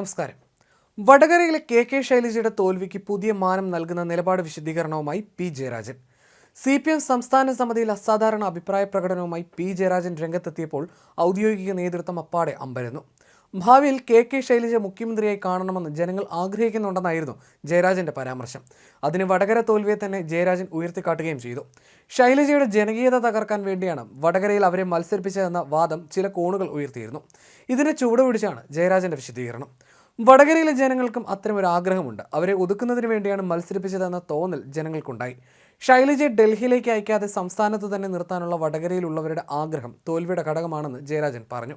നമസ്കാരം. വടകരയിലെ K K ശൈലജയുടെ തോൽവിക്ക് പുതിയ മാനം നൽകുന്ന നിലപാട് വിശദീകരണവുമായി P Jayarajan. C P M സംസ്ഥാന സമിതിയിൽ അസാധാരണ അഭിപ്രായ പ്രകടനവുമായി പി ജയരാജൻ രംഗത്തെത്തിയപ്പോൾ ഔദ്യോഗിക നേതൃത്വം അപ്പാടെ അമ്പരന്നു. ഭാവിയിൽ കെ കെ ശൈലജ മുഖ്യമന്ത്രിയായി കാണണമെന്ന് ജനങ്ങൾ ആഗ്രഹിക്കുന്നുണ്ടെന്നായിരുന്നു ജയരാജന്റെ പരാമർശം. അതിന് വടകര തോൽവിയെ തന്നെ ജയരാജൻ ഉയർത്തിക്കാട്ടുകയും ചെയ്തു. ശൈലജയുടെ ജനകീയത തകർക്കാൻ വേണ്ടിയാണ് വടകരയിൽ അവരെ മത്സരിപ്പിച്ചതെന്ന വാദം ചില കോണുകൾ ഉയർത്തിയിരുന്നു. ഇതിനെ ചുവടുപിടിച്ചാണ് ജയരാജന്റെ വിശദീകരണം. വടകരയിലെ ജനങ്ങൾക്കും അത്തരമൊരു ആഗ്രഹമുണ്ട്. അവരെ ഒതുക്കുന്നതിന് വേണ്ടിയാണ് മത്സരിപ്പിച്ചതെന്ന തോന്നൽ ജനങ്ങൾക്കുണ്ടായി. ശൈലജയെ ഡൽഹിയിലേക്ക് അയക്കാതെ സംസ്ഥാനത്ത് തന്നെ നിർത്താനുള്ള വടകരയിലുള്ളവരുടെ ആഗ്രഹം തോൽവിയുടെ ഘടകമാണെന്ന് ജയരാജൻ പറഞ്ഞു.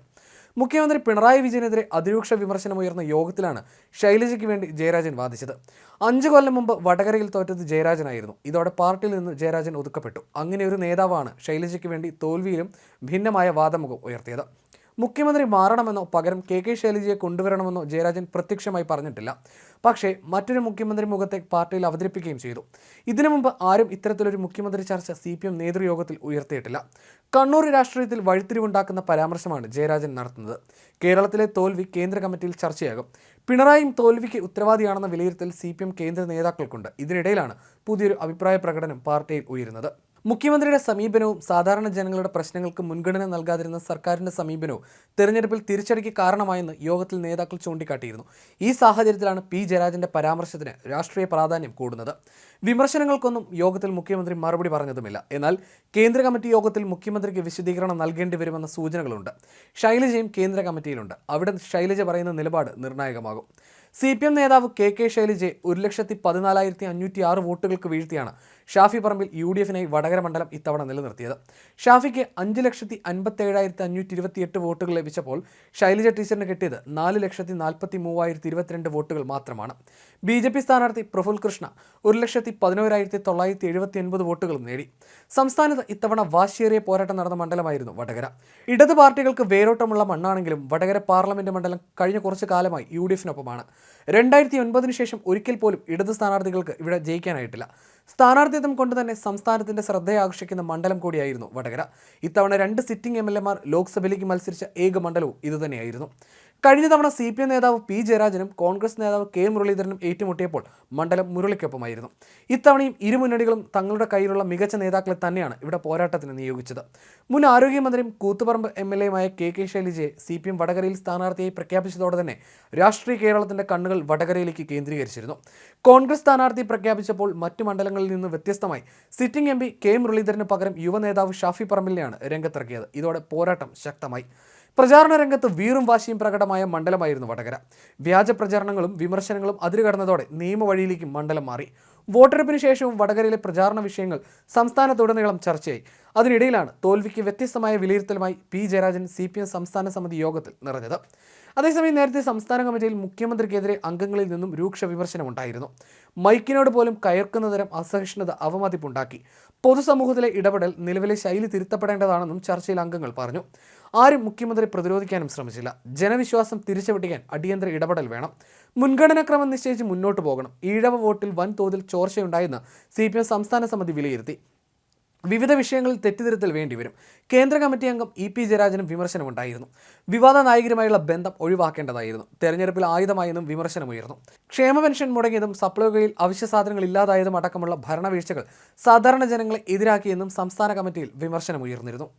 മുഖ്യമന്ത്രി പിണറായി വിജയനെതിരെ അതിരൂക്ഷ വിമർശനമുയർന്ന യോഗത്തിലാണ് ശൈലജയ്ക്ക് വേണ്ടി ജയരാജൻ വാദിച്ചത്. അഞ്ചു കൊല്ലം മുമ്പ് വടകരയിൽ തോറ്റത് ജയരാജനായിരുന്നു. ഇതോടെ പാർട്ടിയിൽ നിന്ന് ജയരാജൻ ഒതുക്കപ്പെട്ടു. അങ്ങനെ ഒരു നേതാവാണ് ശൈലജയ്ക്ക് വേണ്ടി തോൽവിയിലും ഭിന്നമായ വാദമുഖം ഉയർത്തിയത്. മുഖ്യമന്ത്രി മാറണമെന്നോ പകരം കെ കെ ശൈലജയെ കൊണ്ടുവരണമെന്നോ ജയരാജൻ പ്രത്യക്ഷമായി പറഞ്ഞിട്ടില്ല. പക്ഷേ മറ്റൊരു മുഖ്യമന്ത്രി മുഖത്തെ പാർട്ടിയിൽ അവതരിപ്പിക്കുകയും ചെയ്തു. ഇതിനു മുമ്പ് ആരും ഇത്തരത്തിലൊരു മുഖ്യമന്ത്രി ചർച്ച സി പി എം നേതൃയോഗത്തിൽ ഉയർത്തിയിട്ടില്ല. കണ്ണൂർ രാഷ്ട്രീയത്തിൽ വഴിത്തിരിവുണ്ടാക്കുന്ന പരാമർശമാണ് ജയരാജൻ നടത്തുന്നത്. കേരളത്തിലെ തോൽവി കേന്ദ്ര കമ്മിറ്റിയിൽ ചർച്ചയാകും. പിണറായിയും തോൽവിക്ക് ഉത്തരവാദിയാണെന്ന വിലയിരുത്തൽ സി കേന്ദ്ര നേതാക്കൾക്കുണ്ട്. ഇതിനിടയിലാണ് പുതിയൊരു അഭിപ്രായ പ്രകടനം പാർട്ടിയിൽ ഉയരുന്നത്. മുഖ്യമന്ത്രിയുടെ സമീപനവും സാധാരണ ജനങ്ങളുടെ പ്രശ്നങ്ങൾക്ക് മുൻഗണന നൽകാതിരുന്ന സർക്കാരിന്റെ സമീപനവും തെരഞ്ഞെടുപ്പിൽ തിരിച്ചടിക്ക് കാരണമായെന്ന് യോഗത്തിൽ നേതാക്കൾ ചൂണ്ടിക്കാട്ടിയിരുന്നു. ഈ സാഹചര്യത്തിലാണ് പി. ജയരാജന്റെ പരാമർശത്തിന് രാഷ്ട്രീയ പ്രാധാന്യം കൂടുന്നത്. വിമർശനങ്ങൾക്കൊന്നും യോഗത്തിൽ മുഖ്യമന്ത്രി മറുപടി പറഞ്ഞതുമില്ല. എന്നാൽ കേന്ദ്ര കമ്മിറ്റി യോഗത്തിൽ മുഖ്യമന്ത്രിക്ക് വിശദീകരണം നൽകേണ്ടി വരുമെന്ന സൂചനകളുണ്ട്. ശൈലജയും കേന്ദ്ര കമ്മിറ്റിയിലുണ്ട്. അവിടെ ശൈലജ പറയുന്ന നിലപാട് നിർണായകമാകും. സി പി എം നേതാവ് കെ കെ ശൈലജയെ ഒരു ലക്ഷത്തി പതിനാലായിരത്തി അഞ്ഞൂറ്റി ആറ് വോട്ടുകൾക്ക് വീഴ്ത്തിയാണ് ഷാഫി പറമ്പിൽ യു ഡി എഫിനായി വടകര മണ്ഡലം ഇത്തവണ നിലനിർത്തിയത്. ഷാഫിക്ക് അഞ്ച് ലക്ഷത്തി അൻപത്തേഴായിരത്തി അഞ്ഞൂറ്റി ഇരുപത്തി എട്ട് വോട്ടുകൾ ലഭിച്ചപ്പോൾ ശൈലജ ടീച്ചറിന് കിട്ടിയത് നാല് ലക്ഷത്തി നാൽപ്പത്തി മൂവായിരത്തി ഇരുപത്തിരണ്ട് വോട്ടുകൾ മാത്രമാണ്. ബി ജെ പി സ്ഥാനാർത്ഥി പ്രഫുൽ കൃഷ്ണ ഒരു ലക്ഷത്തി പതിനോരായിരത്തി തൊള്ളായിരത്തി എഴുപത്തി ഒൻപത് വോട്ടുകളും നേടി. സംസ്ഥാനത്ത് ഇത്തവണ വാശിയേറിയ പോരാട്ടം നടന്ന മണ്ഡലമായിരുന്നു വടകര. ഇടത് പാർട്ടികൾക്ക് വേരോട്ടമുള്ള മണ്ണാണെങ്കിലും വടകര പാർലമെന്റ് മണ്ഡലം കഴിഞ്ഞ കുറച്ചു കാലമായി യു ഡി എഫിനൊപ്പമാണ്. രണ്ടായിരത്തി ഒൻപതിന് ശേഷം ഒരിക്കൽ പോലും ഇടത് സ്ഥാനാർത്ഥികൾക്ക് ഇവിടെ ജയിക്കാനായിട്ടില്ല. സ്ഥാനാർത്ഥിത്വം കൊണ്ട് തന്നെ സംസ്ഥാനത്തിന്റെ ശ്രദ്ധയാകർഷിക്കുന്ന മണ്ഡലം കൂടിയായിരുന്നു വടകര. ഇത്തവണ രണ്ട് സിറ്റിംഗ് എം എൽ എമാർ ലോക്സഭയിലേക്ക് മത്സരിച്ച ഏക മണ്ഡലവും ഇതുതന്നെയായിരുന്നു. കഴിഞ്ഞ തവണ സി പി എം നേതാവ് പി ജയരാജനും കോൺഗ്രസ് നേതാവ് കെ മുരളീധരനും ഏറ്റുമുട്ടിയപ്പോൾ മണ്ഡലം മുരളിക്കൊപ്പമായിരുന്നു. ഇത്തവണയും ഇരു മുന്നണികളും തങ്ങളുടെ കയ്യിലുള്ള മികച്ച നേതാക്കളെ തന്നെയാണ് ഇവിടെ പോരാട്ടത്തിന് നിയോഗിച്ചത്. മുൻ ആരോഗ്യമന്ത്രിയും കൂത്തുപറമ്പ് എം എൽ എയുമായ കെ കെ ശൈലജയെ സി പി എം വടകരയിൽ സ്ഥാനാർത്ഥിയായി പ്രഖ്യാപിച്ചതോടെ തന്നെ രാഷ്ട്രീയ കേരളത്തിന്റെ കണ്ണുകൾ വടകരയിലേക്ക് കേന്ദ്രീകരിച്ചിരുന്നു. കോൺഗ്രസ് സ്ഥാനാർത്ഥി പ്രഖ്യാപിച്ചപ്പോൾ മറ്റു മണ്ഡലങ്ങളിൽ നിന്ന് വ്യത്യസ്തമായി സിറ്റിംഗ് എം പി കെ മുരളീധരന് പകരം യുവ നേതാവ് ഷാഫി പറമ്പിലിനെയാണ് രംഗത്തിറക്കിയത്. ഇതോടെ പോരാട്ടം ശക്തമായി. പ്രചാരണ രംഗത്ത് വീറും വാശിയും പ്രകടമായ മണ്ഡലമായിരുന്നു വടകര. വ്യാജ പ്രചാരണങ്ങളും വിമർശനങ്ങളും അതിരുകടന്നതോടെ നിയമവഴിയിലേക്കും മണ്ഡലം മാറി. വോട്ടെടുപ്പിന് ശേഷവും വടകരയിലെ പ്രചാരണ വിഷയങ്ങൾ സംസ്ഥാനത്തുടനീളം ചർച്ചയായി. അതിനിടയിലാണ് തോൽവിക്ക് വ്യത്യസ്തമായ വിലയിരുത്തലുമായി P. Jayarajan C P M സംസ്ഥാന സമിതി യോഗത്തിൽ നിറഞ്ഞത്. അതേസമയം നേരത്തെ സംസ്ഥാന കമ്മിറ്റിയിൽ മുഖ്യമന്ത്രിക്കെതിരെ അംഗങ്ങളിൽ നിന്നും രൂക്ഷ വിമർശനമുണ്ടായിരുന്നു. മൈക്കിനോട് പോലും കയർക്കുന്ന തരം അസഹിഷ്ണുത അവമതിപ്പുണ്ടാക്കി. പൊതുസമൂഹത്തിലെ ഇടപെടൽ നിലവിലെ ശൈലി തിരുത്തപ്പെടേണ്ടതാണെന്നും ചർച്ചയിൽ അംഗങ്ങൾ പറഞ്ഞു. ആരും മുഖ്യമന്ത്രി പ്രതിരോധിക്കാനും ശ്രമിച്ചില്ല. ജനവിശ്വാസം തിരിച്ചുപിടിക്കാൻ അടിയന്തര ഇടപെടൽ വേണം. മുൻഗണനാക്രമം നിശ്ചയിച്ച് മുന്നോട്ട് പോകണം. ഈഴവ വോട്ടിൽ വൻതോതിൽ ചോർച്ചയുണ്ടായെന്ന് സി പി എം സംസ്ഥാന സമിതി വിലയിരുത്തി. വിവിധ വിഷയങ്ങളിൽ തെറ്റിദ്ധരുത്തൽ വേണ്ടിവരും കേന്ദ്ര കമ്മിറ്റി അംഗം ഇ പി ജയരാജനും വിമർശനമുണ്ടായിരുന്നു. വിവാദ നായകരുമായുള്ള ബന്ധം ഒഴിവാക്കേണ്ടതായിരുന്നു. തെരഞ്ഞെടുപ്പിൽ ആയുധമായെന്നും വിമർശനമുയർന്നു. ക്ഷേമ പെൻഷൻ മുടങ്ങിയതും സപ്ലൈകളിൽ അവശ്യ സാധനങ്ങൾ ഇല്ലാതായതും അടക്കമുള്ള ഭരണവീഴ്ചകൾ സാധാരണ ജനങ്ങളെ എതിരാക്കിയെന്നും സംസ്ഥാന കമ്മിറ്റിയിൽ വിമർശനമുയർന്നിരുന്നു.